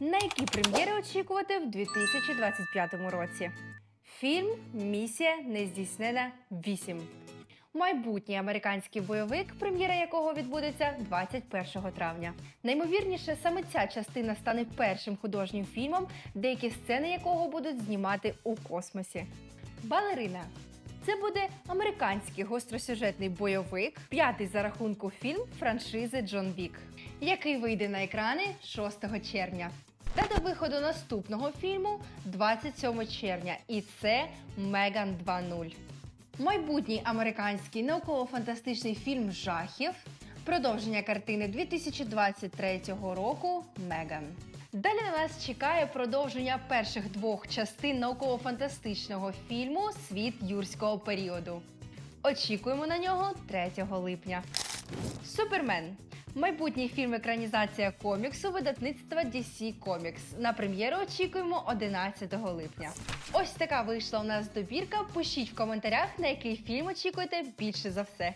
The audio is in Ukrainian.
На які прем'єри очікувати в 2025 році? Фільм Місія нездійснена 8. Майбутній американський бойовик, прем'єра якого відбудеться 21 травня. Наймовірніше, саме ця частина стане першим художнім фільмом, деякі сцени якого будуть знімати у космосі. Балерина. Це буде американський гостросюжетний бойовик, п'ятий за рахунку фільм франшизи Джон Вік, який вийде на екрани 6 червня. Дата виходу наступного фільму 27 червня, і це Меган 2.0. Майбутній американський науково-фантастичний фільм жахів, продовження картини 2023 року Меган. Далі на нас чекає продовження перших двох частин науково-фантастичного фільму Світ юрського періоду. Очікуємо на нього 3 липня. Супермен. Майбутній фільм екранізація коміксу видавництва DC Comics. На прем'єру очікуємо 11 липня. Ось така вийшла у нас добірка. Пишіть в коментарях, на який фільм очікуєте більше за все.